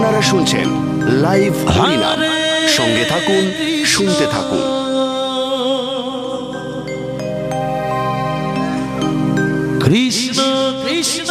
আপনারা শুনছেন লাইভ হরিনাম সঙ্গে থাকুন শুনতে থাকুন। Krishna Krishna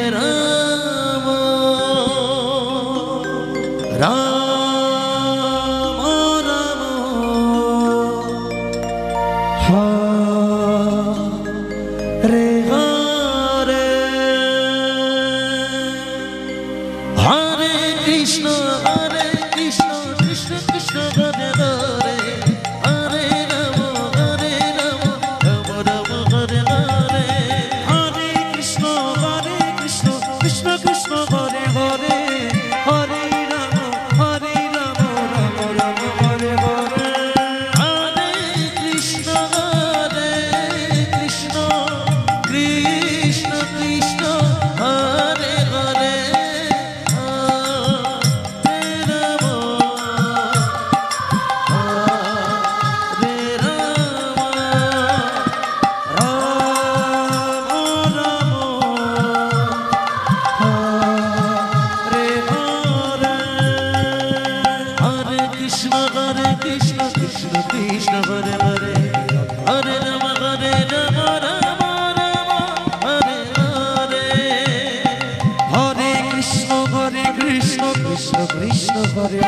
Ram, Ram, Ram,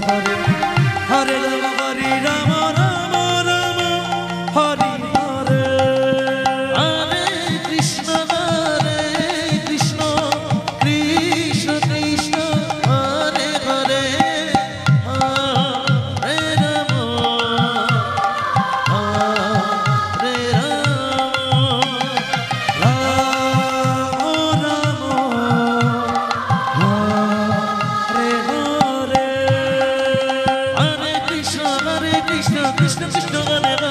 ধরে Estou, estou, estou,